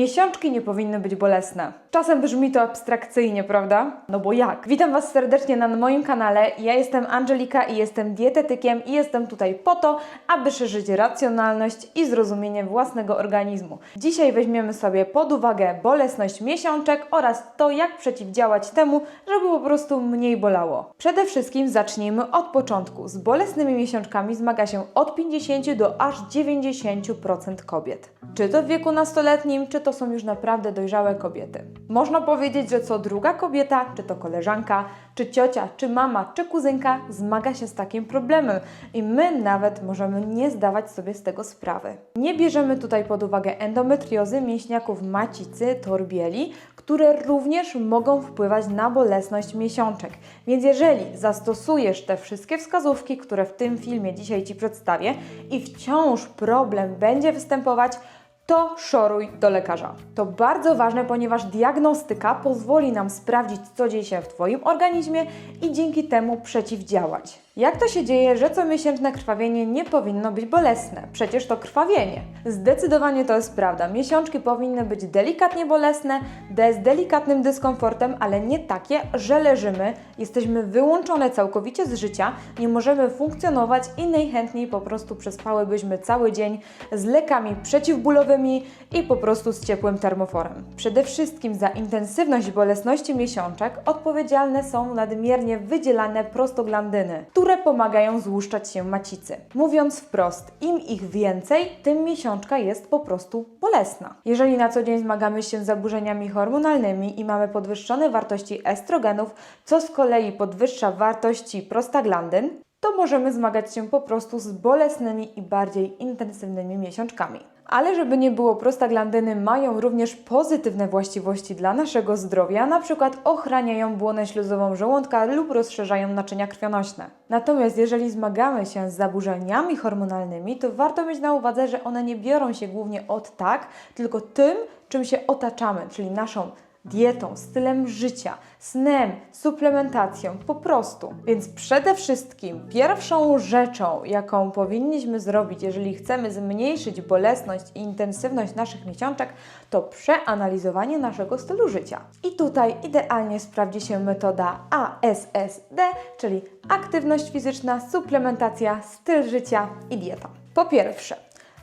Miesiączki nie powinny być bolesne. Czasem brzmi to abstrakcyjnie, prawda? No bo jak? Witam Was serdecznie na moim kanale. Ja jestem Angelika i jestem dietetykiem i jestem tutaj po to, aby szerzyć racjonalność i zrozumienie własnego organizmu. Dzisiaj weźmiemy sobie pod uwagę bolesność miesiączek oraz to, jak przeciwdziałać temu, żeby po prostu mniej bolało. Przede wszystkim zacznijmy od początku. Z bolesnymi miesiączkami zmaga się od 50 do aż 90% kobiet. Czy to w wieku nastoletnim, czy to są już naprawdę dojrzałe kobiety. Można powiedzieć, że co druga kobieta, czy to koleżanka, czy ciocia, czy mama, czy kuzynka zmaga się z takim problemem i my nawet możemy nie zdawać sobie z tego sprawy. Nie bierzemy tutaj pod uwagę endometriozy, mięśniaków macicy, torbieli, które również mogą wpływać na bolesność miesiączek. Więc jeżeli zastosujesz te wszystkie wskazówki, które w tym filmie dzisiaj Ci przedstawię i wciąż problem będzie występować, to szoruj do lekarza. To bardzo ważne, ponieważ diagnostyka pozwoli nam sprawdzić, co dzieje się w Twoim organizmie i dzięki temu przeciwdziałać. Jak to się dzieje, że comiesięczne krwawienie nie powinno być bolesne? Przecież to krwawienie. Zdecydowanie to jest prawda. Miesiączki powinny być delikatnie bolesne, z delikatnym dyskomfortem, ale nie takie, że leżymy, jesteśmy wyłączone całkowicie z życia, nie możemy funkcjonować i najchętniej po prostu przespałybyśmy cały dzień z lekami przeciwbólowymi i po prostu z ciepłym termoforem. Przede wszystkim za intensywność bolesności miesiączek odpowiedzialne są nadmiernie wydzielane prostoglandyny, które pomagają złuszczać się macicy. Mówiąc wprost, im ich więcej, tym miesiączka jest po prostu bolesna. Jeżeli na co dzień zmagamy się z zaburzeniami hormonalnymi i mamy podwyższone wartości estrogenów, co z kolei podwyższa wartości prostaglandyn, to możemy zmagać się po prostu z bolesnymi i bardziej intensywnymi miesiączkami. Ale żeby nie było, prostaglandyny mają również pozytywne właściwości dla naszego zdrowia, przykład ochraniają błonę śluzową żołądka lub rozszerzają naczynia krwionośne. Natomiast jeżeli zmagamy się z zaburzeniami hormonalnymi, to warto mieć na uwadze, że one nie biorą się głównie od tak, tylko tym, czym się otaczamy, czyli naszą dietą, stylem życia, snem, suplementacją, po prostu. Więc przede wszystkim pierwszą rzeczą, jaką powinniśmy zrobić, jeżeli chcemy zmniejszyć bolesność i intensywność naszych miesiączek, to przeanalizowanie naszego stylu życia. I tutaj idealnie sprawdzi się metoda ASSD, czyli aktywność fizyczna, suplementacja, styl życia i dieta. Po pierwsze,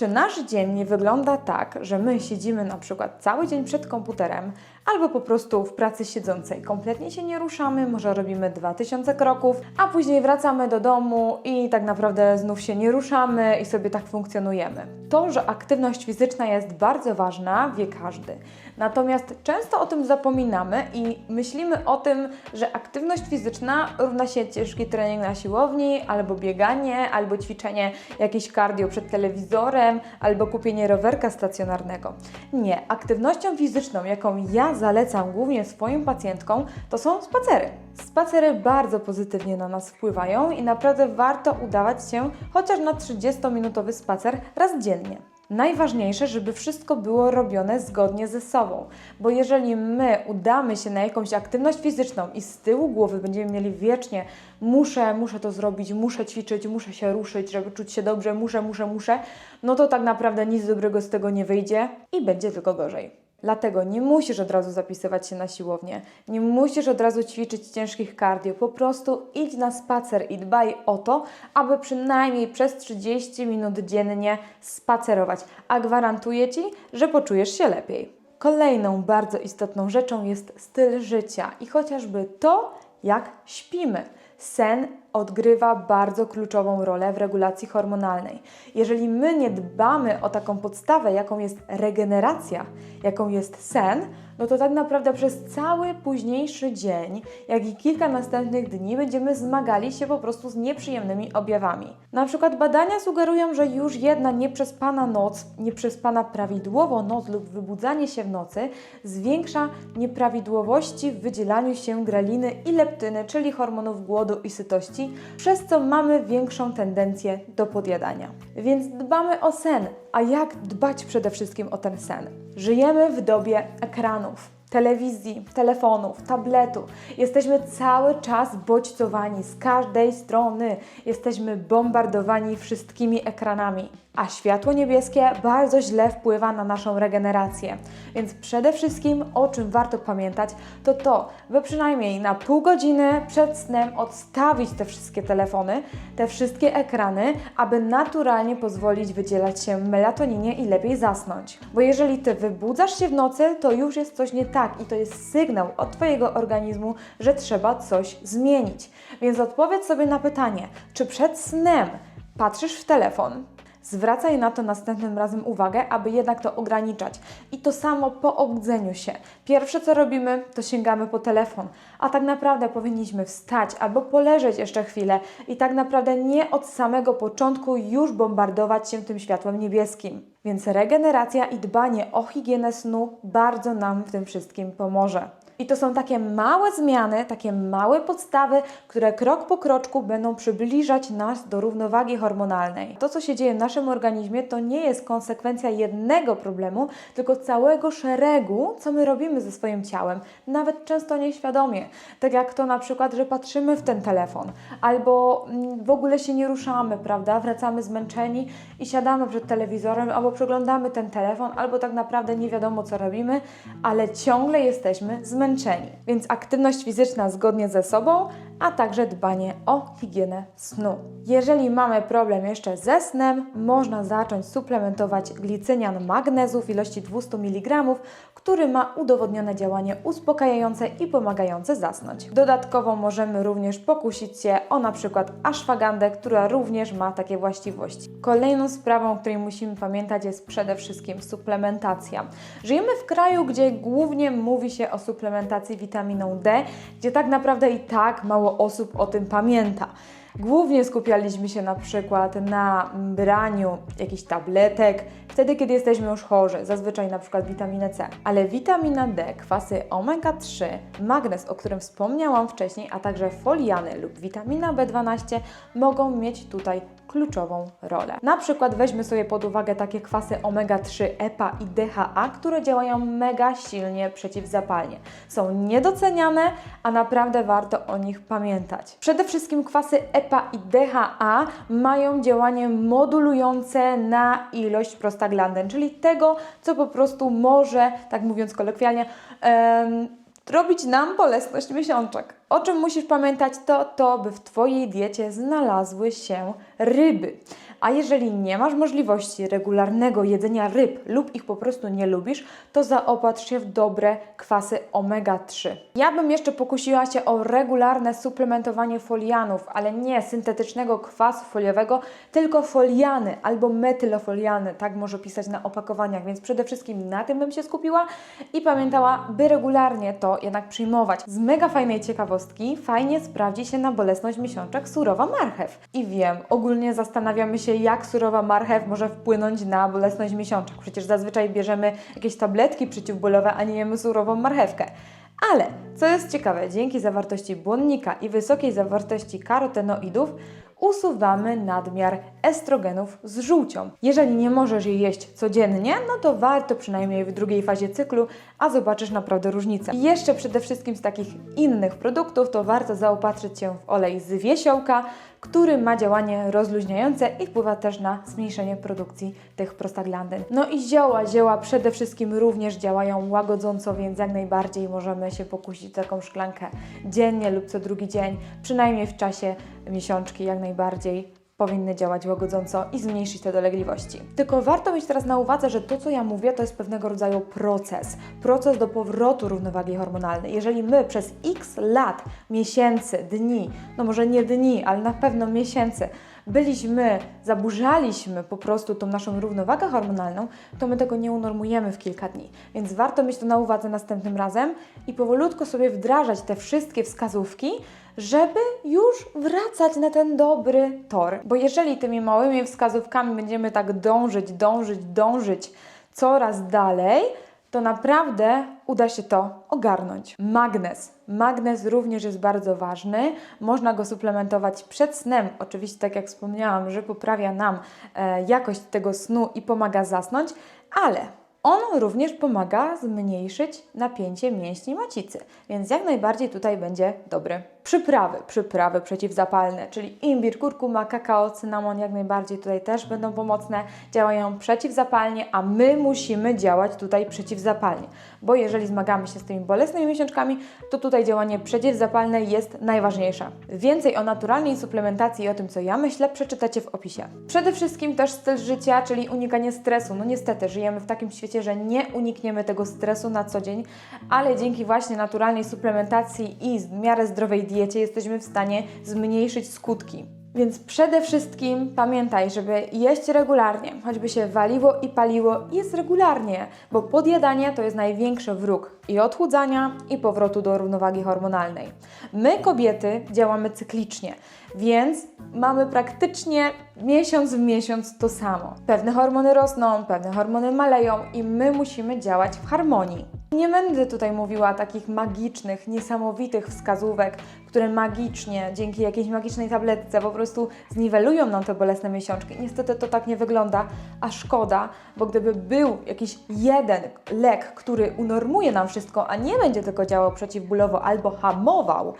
czy nasz dzień nie wygląda tak, że my siedzimy na przykład cały dzień przed komputerem albo po prostu w pracy siedzącej kompletnie się nie ruszamy, może robimy 2000 kroków, a później wracamy do domu i tak naprawdę znów się nie ruszamy i sobie tak funkcjonujemy. To, że aktywność fizyczna jest bardzo ważna, wie każdy. Natomiast często o tym zapominamy i myślimy o tym, że aktywność fizyczna równa się ciężki trening na siłowni, albo bieganie, albo ćwiczenie jakieś cardio przed telewizorem, albo kupienie rowerka stacjonarnego. Nie, aktywnością fizyczną, jaką ja zalecam głównie swoim pacjentkom, to są spacery. Spacery bardzo pozytywnie na nas wpływają i naprawdę warto udawać się chociaż na 30-minutowy spacer raz dziennie. Najważniejsze, żeby wszystko było robione zgodnie ze sobą, bo jeżeli my udamy się na jakąś aktywność fizyczną i z tyłu głowy będziemy mieli wiecznie muszę, muszę to zrobić, muszę ćwiczyć, muszę się ruszyć, żeby czuć się dobrze, muszę, muszę, muszę, no to tak naprawdę nic dobrego z tego nie wyjdzie i będzie tylko gorzej. Dlatego nie musisz od razu zapisywać się na siłownię, nie musisz od razu ćwiczyć ciężkich cardio, po prostu idź na spacer i dbaj o to, aby przynajmniej przez 30 minut dziennie spacerować, a gwarantuję Ci, że poczujesz się lepiej. Kolejną bardzo istotną rzeczą jest styl życia i chociażby to, jak śpimy. Sen odgrywa bardzo kluczową rolę w regulacji hormonalnej. Jeżeli my nie dbamy o taką podstawę, jaką jest regeneracja, jaką jest sen, no to tak naprawdę przez cały późniejszy dzień, jak i kilka następnych dni będziemy zmagali się po prostu z nieprzyjemnymi objawami. Na przykład badania sugerują, że już jedna nieprzespana noc, nieprzespana prawidłowo noc lub wybudzanie się w nocy zwiększa nieprawidłowości w wydzielaniu się greliny i leptyny, czyli hormonów głodu i sytości, przez co mamy większą tendencję do podjadania. Więc dbamy o sen. A jak dbać przede wszystkim o ten sen? Żyjemy w dobie ekranów telewizji, telefonów, tabletu. Jesteśmy cały czas bodźcowani z każdej strony. Jesteśmy bombardowani wszystkimi ekranami. A światło niebieskie bardzo źle wpływa na naszą regenerację. Więc przede wszystkim, o czym warto pamiętać, to to, by przynajmniej na pół godziny przed snem odstawić te wszystkie telefony, te wszystkie ekrany, aby naturalnie pozwolić wydzielać się melatoninie i lepiej zasnąć. Bo jeżeli Ty wybudzasz się w nocy, to już jest coś nie tak i to jest sygnał od Twojego organizmu, że trzeba coś zmienić. Więc odpowiedz sobie na pytanie, czy przed snem patrzysz w telefon, Zwracaj na to następnym razem uwagę, aby jednak to ograniczać. I to samo po obudzeniu się. Pierwsze co robimy, to sięgamy po telefon, a tak naprawdę powinniśmy wstać albo poleżeć jeszcze chwilę i tak naprawdę nie od samego początku już bombardować się tym światłem niebieskim. Więc regeneracja i dbanie o higienę snu bardzo nam w tym wszystkim pomoże. I to są takie małe zmiany, takie małe podstawy, które krok po kroczku będą przybliżać nas do równowagi hormonalnej. To, co się dzieje w naszym organizmie, to nie jest konsekwencja jednego problemu, tylko całego szeregu, co my robimy ze swoim ciałem, nawet często nieświadomie. Tak jak to na przykład, że patrzymy w ten telefon, albo mm, w ogóle się nie ruszamy, prawda? Wracamy zmęczeni i siadamy przed telewizorem, albo przeglądamy ten telefon, albo tak naprawdę nie wiadomo, co robimy, ale ciągle jesteśmy zmęczeni zmęczeni. Więc aktywność fizyczna zgodnie ze sobą, a także dbanie o higienę snu. Jeżeli mamy problem jeszcze ze snem, można zacząć suplementować glicynian magnezu w ilości 200 mg, który ma udowodnione działanie uspokajające i pomagające zasnąć. Dodatkowo możemy również pokusić się o na przykład ashwagandę, która również ma takie właściwości. Kolejną sprawą, o której musimy pamiętać jest przede wszystkim suplementacja. Żyjemy w kraju, gdzie głównie mówi się o suplementacji witaminą D, gdzie tak naprawdę i tak mało osób o tym pamięta. Głównie skupialiśmy się na przykład na braniu jakichś tabletek, wtedy kiedy jesteśmy już chorzy, zazwyczaj na przykład witaminę C. Ale witamina D, kwasy omega-3, magnez, o którym wspomniałam wcześniej, a także foliany lub witamina B12 mogą mieć tutaj kluczową rolę. Na przykład weźmy sobie pod uwagę takie kwasy omega-3 EPA i DHA, które działają mega silnie przeciwzapalnie. Są niedoceniane, a naprawdę warto o nich pamiętać. Przede wszystkim kwasy EPA i DHA mają działanie modulujące na ilość prostaglandyn, czyli tego, co po prostu może, tak mówiąc kolokwialnie, robić nam bolesność miesiączek. O czym musisz pamiętać, to to, by w Twojej diecie znalazły się ryby. A jeżeli nie masz możliwości regularnego jedzenia ryb lub ich po prostu nie lubisz, to zaopatrz się w dobre kwasy omega-3. Ja bym jeszcze pokusiła się o regularne suplementowanie folianów, ale nie syntetycznego kwasu foliowego, tylko foliany albo metylofoliany, tak może pisać na opakowaniach, więc przede wszystkim na tym bym się skupiła i pamiętała, by regularnie to jednak przyjmować. Z mega fajnej ciekawostki fajnie sprawdzi się na bolesność miesiączek surowa marchew. I wiem, ogólnie zastanawiamy się, jak surowa marchew może wpłynąć na bolesność miesiączek. Przecież zazwyczaj bierzemy jakieś tabletki przeciwbólowe, a nie jemy surową marchewkę. Ale, co jest ciekawe, dzięki zawartości błonnika i wysokiej zawartości karotenoidów usuwamy nadmiar estrogenów z żółcią. Jeżeli nie możesz jej jeść codziennie, no to warto przynajmniej w drugiej fazie cyklu, a zobaczysz naprawdę różnicę. I jeszcze przede wszystkim z takich innych produktów to warto zaopatrzyć się w olej z wiesiołka, który ma działanie rozluźniające i wpływa też na zmniejszenie produkcji tych prostaglandyn. No i zioła, zioła przede wszystkim również działają łagodząco, więc jak najbardziej możemy się pokusić taką szklankę dziennie lub co drugi dzień, przynajmniej w czasie miesiączki jak najbardziej powinny działać łagodząco i zmniejszyć te dolegliwości. Tylko warto mieć teraz na uwadze, że to, co ja mówię, to jest pewnego rodzaju proces. Proces do powrotu równowagi hormonalnej. Jeżeli my przez x lat, miesięcy, dni, no może nie dni, ale na pewno miesięcy, byliśmy, zaburzaliśmy po prostu tą naszą równowagę hormonalną, to my tego nie unormujemy w kilka dni. Więc warto mieć to na uwadze następnym razem i powolutku sobie wdrażać te wszystkie wskazówki, żeby już wracać na ten dobry tor. Bo jeżeli tymi małymi wskazówkami będziemy tak dążyć, dążyć, dążyć coraz dalej, to naprawdę uda się to ogarnąć. Magnez. Magnez również jest bardzo ważny. Można go suplementować przed snem. Oczywiście, tak jak wspomniałam, że poprawia nam e, jakość tego snu i pomaga zasnąć, ale on również pomaga zmniejszyć napięcie mięśni macicy, więc jak najbardziej tutaj będzie dobry. Przyprawy, przyprawy przeciwzapalne, czyli imbir, kurkuma, kakao, cynamon jak najbardziej tutaj też będą pomocne, działają przeciwzapalnie, a my musimy działać tutaj przeciwzapalnie, bo jeżeli zmagamy się z tymi bolesnymi miesiączkami, to tutaj działanie przeciwzapalne jest najważniejsze. Więcej o naturalnej suplementacji i o tym, co ja myślę, przeczytacie w opisie. Przede wszystkim też styl życia, czyli unikanie stresu. No niestety, żyjemy w takim świecie, że nie unikniemy tego stresu na co dzień, ale dzięki właśnie naturalnej suplementacji i w miarę zdrowej diecie jesteśmy w stanie zmniejszyć skutki. Więc przede wszystkim pamiętaj, żeby jeść regularnie, choćby się waliło i paliło, jest regularnie, bo podjadanie to jest największy wróg i odchudzania, i powrotu do równowagi hormonalnej. My, kobiety, działamy cyklicznie, więc mamy praktycznie miesiąc w miesiąc to samo. Pewne hormony rosną, pewne hormony maleją i my musimy działać w harmonii. Nie będę tutaj mówiła takich magicznych, niesamowitych wskazówek, które magicznie, dzięki jakiejś magicznej tabletce po prostu zniwelują nam te bolesne miesiączki. Niestety to tak nie wygląda, a szkoda, bo gdyby był jakiś jeden lek, który unormuje nam wszystko, a nie będzie tylko działał przeciwbólowo albo hamował,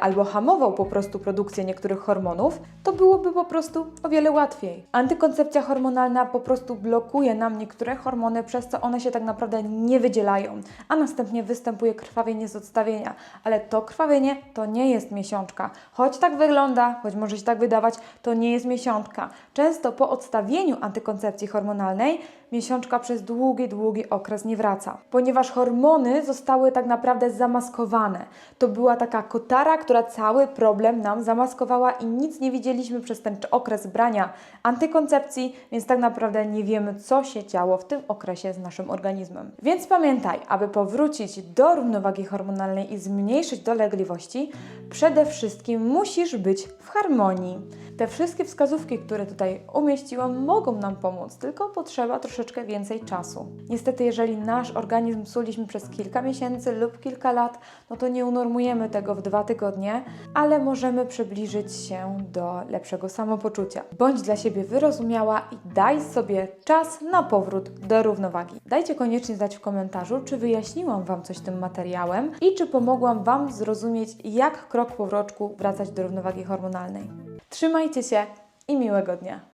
albo hamował po prostu produkcję niektórych hormonów, to byłoby po prostu o wiele łatwiej. Antykoncepcja hormonalna po prostu blokuje nam niektóre hormony, przez co one się tak naprawdę nie wydzielają, a następnie występuje krwawienie z odstawienia. Ale to krwawienie to nie jest miesiączka. Choć tak wygląda, choć może się tak wydawać, to nie jest miesiączka. Często po odstawieniu antykoncepcji hormonalnej miesiączka przez długi, długi okres nie wraca, ponieważ hormony zostały tak naprawdę zamaskowane. To była taka kotara, która cały problem nam zamaskowała i nic nie widzieliśmy przez ten okres brania antykoncepcji, więc tak naprawdę nie wiemy, co się działo w tym okresie z naszym organizmem. Więc pamiętaj, aby powrócić do równowagi hormonalnej i zmniejszyć dolegliwości, przede wszystkim musisz być w harmonii. Te wszystkie wskazówki, które tutaj umieściłam, mogą nam pomóc, tylko potrzeba troszeczkę więcej czasu. Niestety, jeżeli nasz organizm suliśmy przez kilka miesięcy lub kilka lat, no to nie unormujemy tego w dwa tygodnie, ale możemy przybliżyć się do lepszego samopoczucia. Bądź dla siebie wyrozumiała i daj sobie czas na powrót do równowagi. Dajcie koniecznie znać w komentarzu, czy wyjaśniłam Wam coś tym materiałem i czy pomogłam Wam zrozumieć, jak krok po kroczku wracać do równowagi hormonalnej. Trzymajcie się i miłego dnia.